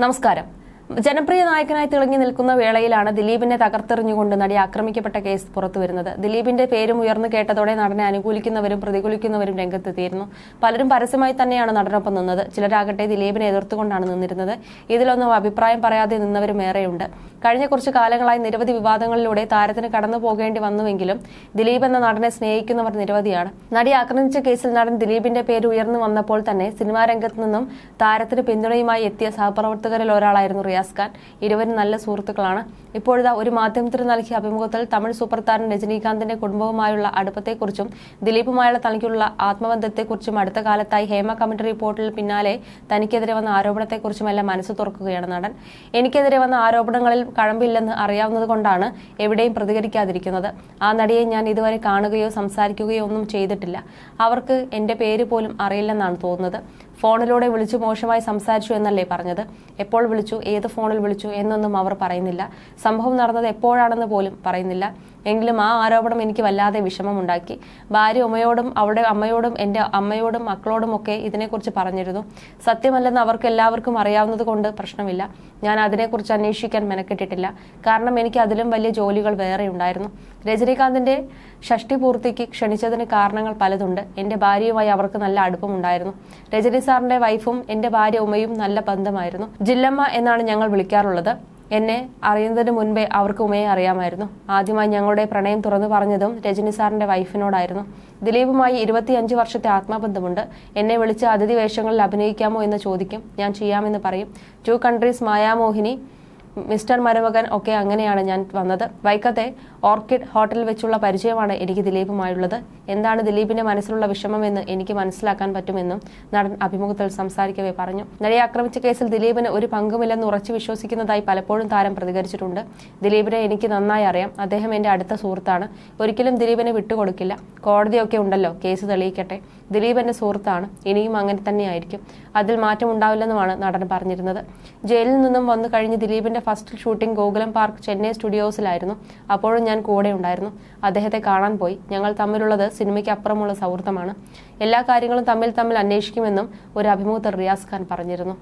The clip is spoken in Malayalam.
നമസ്കാരം ജനപ്രിയ നായകനായി തിളങ്ങി നിൽക്കുന്ന വേളയിലാണ് ദിലീപിനെ തകർത്തെറിഞ്ഞുകൊണ്ട് നടി ആക്രമിക്കപ്പെട്ട കേസ് പുറത്തുവരുന്നത്. ദിലീപിന്റെ പേരും ഉയർന്നു കേട്ടതോടെ നടനെ അനുകൂലിക്കുന്നവരും പ്രതികൂലിക്കുന്നവരും രംഗത്തെത്തിയിരുന്നു. പലരും പരസ്യമായി തന്നെയാണ് നടനൊപ്പം നിന്നത്. ചിലരാകട്ടെ ദിലീപിനെ എതിർത്തുകൊണ്ടാണ് നിന്നിരുന്നത്. ഇതിലൊന്നും അഭിപ്രായം പറയാതെ നിന്നവരും ഏറെയുണ്ട്. കഴിഞ്ഞ കുറച്ച് കാലങ്ങളായി നിരവധി വിവാദങ്ങളിലൂടെ താരത്തിന് കടന്നു പോകേണ്ടി വന്നുവെങ്കിലും ദിലീപ് എന്ന നടനെ സ്നേഹിക്കുന്നവർ നിരവധിയാണ്. നടി ആക്രമിച്ച കേസിൽ നടൻ ദിലീപിന്റെ പേര് ഉയർന്നു വന്നപ്പോൾ തന്നെ സിനിമാ രംഗത്ത് നിന്നും താരത്തിന് പിന്തുണയുമായി എത്തിയ സഹപ്രവർത്തകരിൽ ഒരാളായിരുന്നു റിയാസ് ഖാൻ ഇരുവരും നല്ല സുഹൃത്തുക്കളാണ്. ഇപ്പോഴത്തെ ഒരു മാധ്യമത്തിന് നൽകിയ അഭിമുഖത്തിൽ തമിഴ് സൂപ്പർ താരം രജനീകാന്തിന്റെ കുടുംബവുമായുള്ള അടുപ്പത്തെക്കുറിച്ചും ദിലീപുമായുള്ള തനിക്കുള്ള ആത്മബന്ധത്തെക്കുറിച്ചും അടുത്ത കാലത്തായി ഹേമ കമ്മിറ്റി റിപ്പോർട്ടിൽ പിന്നാലെ തനിക്കെതിരെ വന്ന ആരോപണത്തെക്കുറിച്ചുമെല്ലാം മനസ്സ് തുറക്കുകയാണ് നടൻ. എനിക്കെതിരെ വന്ന ആരോപണങ്ങളിൽ കഴമ്പില്ലെന്ന് അറിയാവുന്നതുകൊണ്ടാണ് എവിടെയും പ്രതികരിക്കാതിരിക്കുന്നത്. ആ നടിയെ ഞാൻ ഇതുവരെ കാണുകയോ സംസാരിക്കുകയോ ഒന്നും ചെയ്തിട്ടില്ല. അവർക്ക് എന്റെ പേര് പോലും അറിയില്ലെന്നാണ് തോന്നുന്നത്. ഫോണിലൂടെ വിളിച്ചു മോശമായി സംസാരിച്ചു എന്നല്ലേ പറഞ്ഞത്? എപ്പോൾ വിളിച്ചു? ഏത് ഫോണിൽ വിളിച്ചു? എന്നൊന്നും അവർ പറയുന്നില്ല. സംഭവം നടന്നത് എപ്പോഴാണെന്ന് പോലും പറയുന്നില്ല. എങ്കിലും ആ ആരോപണം എനിക്ക് വല്ലാതെ വിഷമമുണ്ടാക്കി. ഭാര്യ ഉമ്മയോടും അവളുടെ അമ്മയോടും എന്റെ അമ്മയോടും മക്കളോടും ഒക്കെ ഇതിനെക്കുറിച്ച് പറഞ്ഞിരുന്നു. സത്യമല്ലെന്ന് അവർക്ക് എല്ലാവർക്കും അറിയാവുന്നത് കൊണ്ട് പ്രശ്നമില്ല. ഞാൻ അതിനെക്കുറിച്ച് അന്വേഷിക്കാൻ മെനക്കെട്ടിട്ടില്ല. കാരണം എനിക്ക് അതിലും വലിയ ജോലികൾ വേറെ ഉണ്ടായിരുന്നു. രജനീകാന്തിന്റെ ഷഷ്ടി പൂർത്തിക്ക് ക്ഷണിച്ചതിന് കാരണങ്ങൾ പലതുണ്ട്. എന്റെ ഭാര്യയുമായി അവർക്ക് നല്ല അടുപ്പമുണ്ടായിരുന്നു. രജനി സാറിന്റെ വൈഫും എന്റെ ഭാര്യ ഉമ്മയും നല്ല ബന്ധമായിരുന്നു. ജില്ലമ്മ എന്നാണ് ഞങ്ങൾ വിളിക്കാറുള്ളത്. എന്നെ അറിയുന്നതിന് മുൻപേ അവർക്ക് ഉമയെ അറിയാമായിരുന്നു. ആദ്യമായി ഞങ്ങളുടെ പ്രണയം തുറന്നു പറഞ്ഞതും രജനി സാറിന്റെ വൈഫിനോടായിരുന്നു. ദിലീപുമായി ഇരുപത്തിയഞ്ച് വർഷത്തെ ആത്മബന്ധമുണ്ട്. എന്നെ വിളിച്ച് അതിഥി വേഷങ്ങളിൽ അഭിനയിക്കാമോ എന്ന് ചോദിക്കും. ഞാൻ ചെയ്യാമെന്ന് പറയും. ടു കൺട്രീസ് മായാമോഹിനി മിസ്റ്റർ മരുമകൻ ഒക്കെ അങ്ങനെയാണ് ഞാൻ വന്നത്. വൈക്കത്തെ ഓർക്കിഡ് ഹോട്ടലിൽ വെച്ചുള്ള പരിചയമാണ് എനിക്ക് ദിലീപുമായുള്ളത്. എന്താണ് ദിലീപിന്റെ മനസ്സിലുള്ള വിഷമമെന്ന് എനിക്ക് മനസ്സിലാക്കാൻ പറ്റുമെന്നും നടൻ അഭിമുഖത്തിൽ സംസാരിക്കവേ പറഞ്ഞു. നടിയെ ആക്രമിച്ച കേസിൽ ദിലീപിന് ഒരു പങ്കുമില്ലെന്ന് ഉറച്ചു വിശ്വസിക്കുന്നതായി പലപ്പോഴും താരം പ്രതികരിച്ചിട്ടുണ്ട്. ദിലീപിനെ എനിക്ക് നന്നായി അറിയാം. അദ്ദേഹം എന്റെ അടുത്ത സുഹൃത്താണ്. ഒരിക്കലും ദിലീപിനെ വിട്ടുകൊടുക്കില്ല. കോടതിയൊക്കെ ഉണ്ടല്ലോ. കേസ് തെളിയിക്കട്ടെ. ദിലീപ് എന്റെ സുഹൃത്താണ്. ഇനിയും അങ്ങനെ തന്നെയായിരിക്കും. അതിൽ മാറ്റമുണ്ടാവില്ലെന്നുമാണ് നടൻ പറഞ്ഞിരുന്നത്. ജയിലിൽ നിന്നും വന്നു കഴിഞ്ഞ് ദിലീപിന്റെ first shooting Gokulam park Chennai സ്റ്റുഡിയോസിലായിരുന്നു. അപ്പോഴും ഞാൻ കൂടെ ഉണ്ടായിരുന്നു. അദ്ദേഹത്തെ കാണാൻ പോയി. ഞങ്ങൾ തമ്മിലുള്ളത് സിനിമയ്ക്ക് അപ്പുറമുള്ള സൗഹൃദമാണ്. എല്ലാ കാര്യങ്ങളും തമ്മിൽ തമ്മിൽ അന്വേഷിക്കുമെന്നും ഒരു അഭിമുഖത്തിൽ റിയാസ് ഖാൻ പറഞ്ഞിരുന്നു.